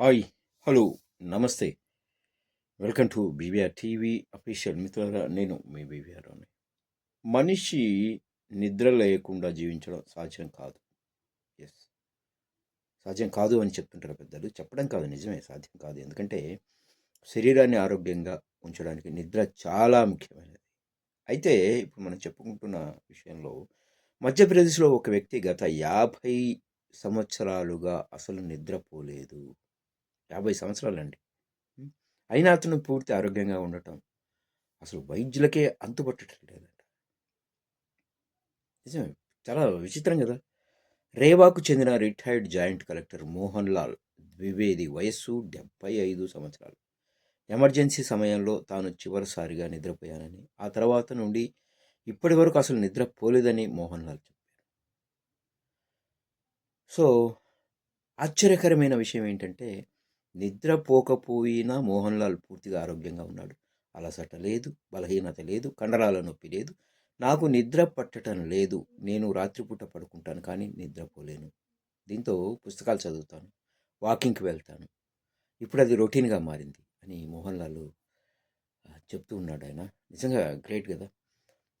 Hi hello namaste. Welcome to BVR TV official మిత్రులారా నేను మీ BVR అని మనిషి నిద్ర లేకుండా జీవించడం సాధ్యం కాదు. ఎస్ సాధ్యం కాదు అని చెప్తుంటారు పెద్దలు. చెప్పడం కాదు నిజమే సాధ్యం కాదు. ఎందుకంటే శరీరాన్ని ఆరోగ్యంగా ఉంచడానికి నిద్ర చాలా ముఖ్యమైనది. అయితే ఇప్పుడు మనం చెప్పుకుంటున్న విషయంలో మధ్యప్రదేశ్లో ఒక వ్యక్తి గత యాభై సంవత్సరాలుగా అసలు నిద్రపోలేదు. యాభై సంవత్సరాలండి. అయినా అతను పూర్తి ఆరోగ్యంగా ఉండటం అసలు వైద్యులకే అంతుపట్టడం లేదంట. నిజమే. చాలా విచిత్రం కదా. రేవాకు చెందిన retired joint collector Mohan Lal Dwivedi వయస్సు డెబ్బై ఐదు సంవత్సరాలు. ఎమర్జెన్సీ సమయంలో తాను చివరిసారిగా నిద్రపోయానని ఆ తర్వాత నుండి ఇప్పటి వరకు అసలు నిద్రపోలేదని మోహన్ లాల్ చెప్పారు. సో ఆశ్చర్యకరమైన విషయం ఏంటంటే నిద్రపోకపోయినా మోహన్ లాల్ పూర్తిగా ఆరోగ్యంగా ఉన్నాడు. అలసట లేదు బలహీనత లేదు కండరాల నొప్పి లేదు. నాకు నిద్ర పట్టడం లేదు. నేను రాత్రిపూట పడుకుంటాను కానీ నిద్రపోలేను. దీంతో పుస్తకాలు చదువుతాను వాకింగ్కి వెళ్తాను. ఇప్పుడు అది రొటీన్గా మారింది అని మోహన్ లాల్ చెప్తూ ఉన్నాడు ఆయన. నిజంగా గ్రేట్ కదా.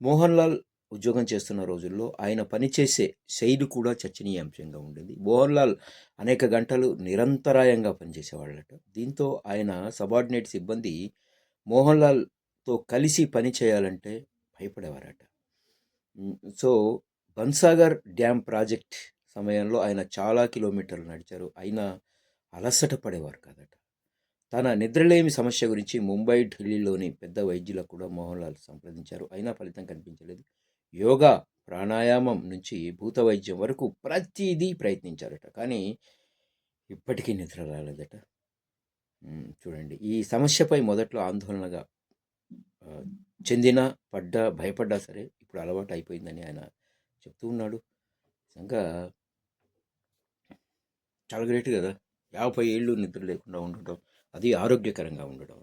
మోహన్ లాల్ ఉద్యోగం చేస్తున్న రోజుల్లో ఆయన పనిచేసే శైలి కూడా చర్చనీయాంశంగా ఉండేది. మోహన్లాల్ అనేక గంటలు నిరంతరాయంగా పనిచేసేవాళ్ళట. దీంతో ఆయన సబార్డినేట్ సిబ్బంది మోహన్ లాల్తో కలిసి పని చేయాలంటే భయపడేవారట. సో బన్సాగర్ డ్యామ్ ప్రాజెక్ట్ సమయంలో ఆయన చాలా కిలోమీటర్లు నడిచారు. అయినా అలసట పడేవారు కాదట. తన నిద్రలేమి సమస్య గురించి ముంబై ఢిల్లీలోని పెద్ద వైద్యులకు కూడా మోహన్ లాల్ సంప్రదించారు. అయినా ఫలితం కనిపించలేదు. యోగా ప్రాణాయామం నుంచి భూత వైద్యం వరకు ప్రతిదీ ప్రయత్నించారట. కానీ ఇప్పటికీ నిద్ర రాలేదట. చూడండి. ఈ సమస్యపై మొదట్లో ఆందోళనగా చెందిన పడ్డా భయపడ్డా సరే ఇప్పుడు అలవాటు అయిపోయిందని ఆయన చెప్తూ ఉన్నాడు. నిజంగా చాలా గ్రేట్ కదా. యాభై ఏళ్ళు నిద్ర లేకుండా ఉండటం అది ఆరోగ్యకరంగా ఉండడం